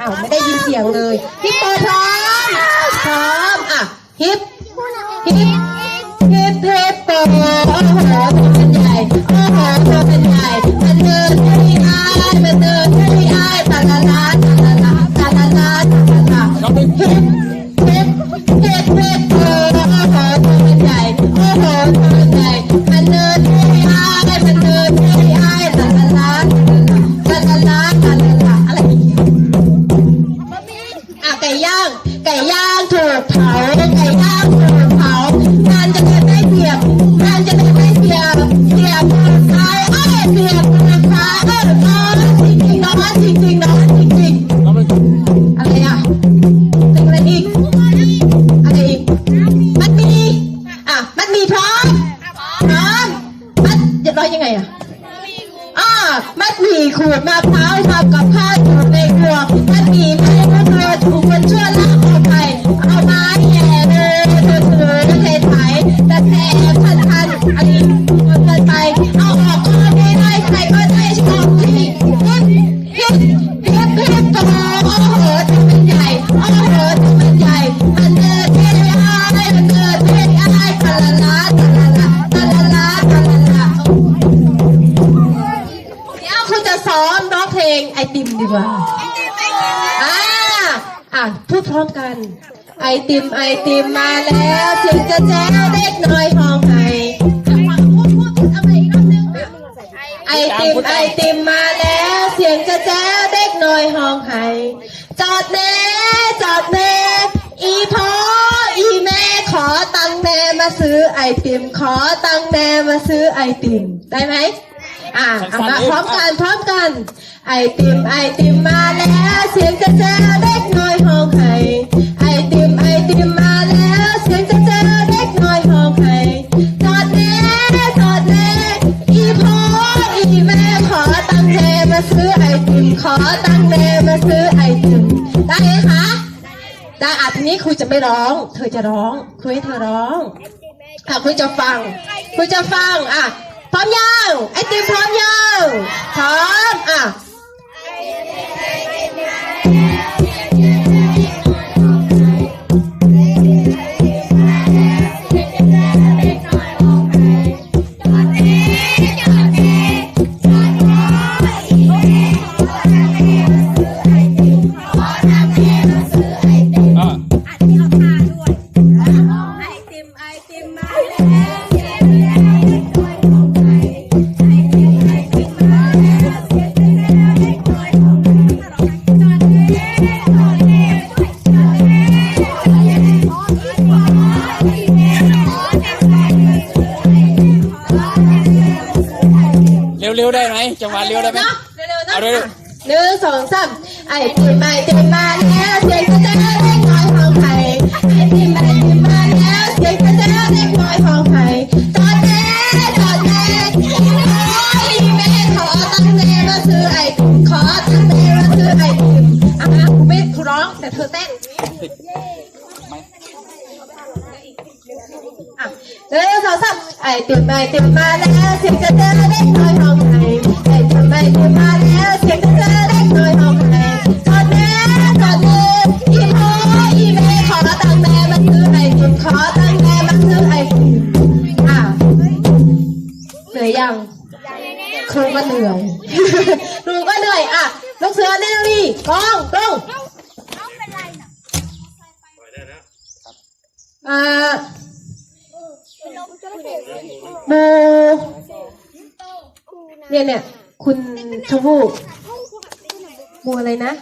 อ้าวไม่ได้ยินเสียงเลยฮิปโปพร้อมพร้อมอะฮิปฮิปฮิปฮิปโปโอ้โหตัวมันใหญ่โอ้โหตัวมันใหญ่ ย่าง ไก่ย่างถูกเผา ไก่ย่างถูกเผางานจะได้ไม่เสียบงานจะได้ไม่เสียบเสียบซ้ายเอ้ยเสียบขวาเอ้ยนอนจริงจริงนอนจริงจริงนอนจริงจริงอะไรอะเป็นอะไรอีกอะไรอีกมันมีอะมันมีพร้อมพร้อมมันจะร้อยยังไงอะอ่ามัดหมี่ขูดมะพร้าวทำกับข้าวอยู่ในครัวมัดหมี่ไม่รู้ตัวถูกมัน เพลงไอติมดีกว่าอ่าอะพูดพร้อมกัน ไอติมไอติมมาแล้วเสียงจะแจ้วเด็กน้อยห้องไห้พูดพูดเอาไปอีกรอบนึงอะไอติมไอติมมาแล้วเสียงจะแจ้วเด็กน้อยห้องไห้จอดแม่จอดแม่อีพ่ออีแม่ขอตังค์แม่มาซื้อไอติม ขอตังค์แม่มาซื้อไอติม ได้ไหม อะเอามาพร้อมกันพร้อมกัน ไอติมไอติมมาแล้วเสียงจะเจ้าเด็กน้อยห้องไห้ไอติมไอติมมาแล้วเสียงจะเจ้าเด็กน้อยห้องไห้จอดแน่จอดแน่อีพ่ออีแม่ขอตังค์แม่มาซื้อไอติมขอตังค์แม่มาซื้อไอติมได้ไหมคะได้อะทีนี้ครูจะไม่ร้อง เธอจะร้องครูให้เธอร้องอะคุณจะฟังคุณจะฟังอะ วๆได้ไหมจังหวะเร็วได้ไหมเนาะเร็วๆนะเอาเร็วหนึ่งสองสามไอติมไอติมมาแล้วเสียงกระเจ้าเด็กน้อยห้องไห้ไอติมไอติมมาแล้วเสียงกระเจ้าเด็กน้อยห้องไห้จอดแน่จอดแน่อีแม่ขอตังค์แม่มาซื้อไอติมขอตังค์แม่มาซื้อไอติมอะครูไม่ครูร้องแต่เธอเต้นอะเร็วสองสามไอติมไอติมมาแล้วเสียงจะเจอเด็กน้อยห้องไห้ไอติมไอติมมาแล้วเสียงจะเจอเด็กน้อยห้องไห้จอดแม่จอดแม่อีพ่ออีแม่ขอตัง ค์แม่มาซื้อไอติมขอตังแม่มาคือไอติมอะเหนื่อยยังครูก็เหนื่อยครูก็เหนื่อยอะลูกเสือเนลลี่กองกล้องอ่าบูเนี่ยเนี่ย คุณชมพู่บูอะไรนะ